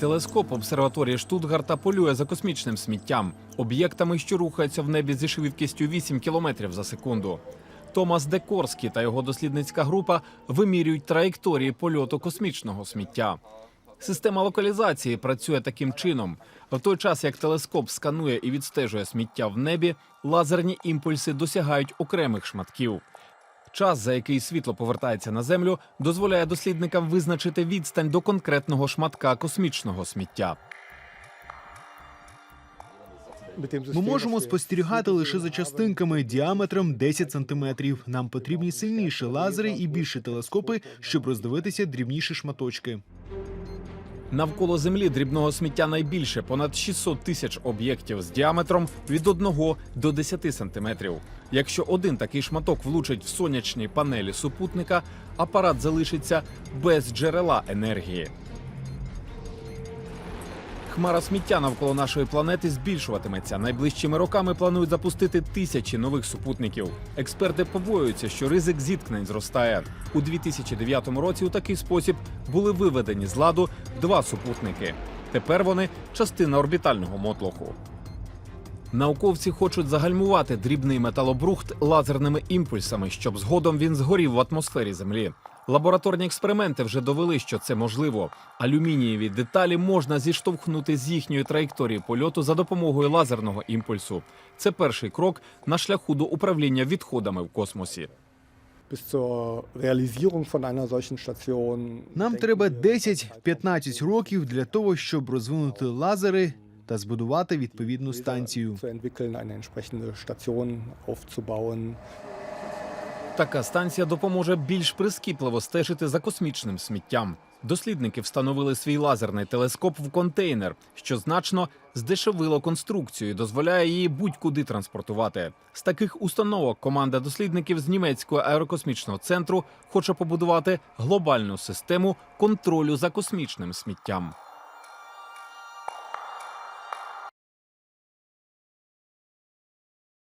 Телескоп обсерваторії Штутгарта полює за космічним сміттям, об'єктами, що рухаються в небі зі швидкістю 8 км за секунду. Томас Декорський та його дослідницька група вимірюють траєкторії польоту космічного сміття. Система локалізації працює таким чином. В той час, як телескоп сканує і відстежує сміття в небі, лазерні імпульси досягають окремих шматків. Час, за який світло повертається на землю, дозволяє дослідникам визначити відстань до конкретного шматка космічного сміття. Ми можемо спостерігати лише за частинками діаметром 10 сантиметрів. Нам потрібні сильніші лазери і більші телескопи, щоб роздивитися дрібніші шматочки. Навколо землі дрібного сміття найбільше понад 600 тисяч об'єктів з діаметром від 1 до 10 сантиметрів. Якщо один такий шматок влучить в сонячні панелі супутника, апарат залишиться без джерела енергії. Хмара сміття навколо нашої планети збільшуватиметься. Найближчими роками планують запустити тисячі нових супутників. Експерти побоюються, що ризик зіткнень зростає. У 2009 році у такий спосіб були виведені з ладу два супутники. Тепер вони частина орбітального мотлоху. Науковці хочуть загальмувати дрібний металобрухт лазерними імпульсами, щоб згодом він згорів в атмосфері Землі. Лабораторні експерименти вже довели, що це можливо. Алюмінієві деталі можна зіштовхнути з їхньої траєкторії польоту за допомогою лазерного імпульсу. Це перший крок на шляху до управління відходами в космосі. Нам треба 10-15 років для того, щоб розвинути лазери та збудувати відповідну станцію. Така станція допоможе більш прискіпливо стежити за космічним сміттям. Дослідники встановили свій лазерний телескоп в контейнер, що значно здешевило конструкцію, і дозволяє її будь-куди транспортувати. З таких установок команда дослідників з німецького аерокосмічного центру хоче побудувати глобальну систему контролю за космічним сміттям.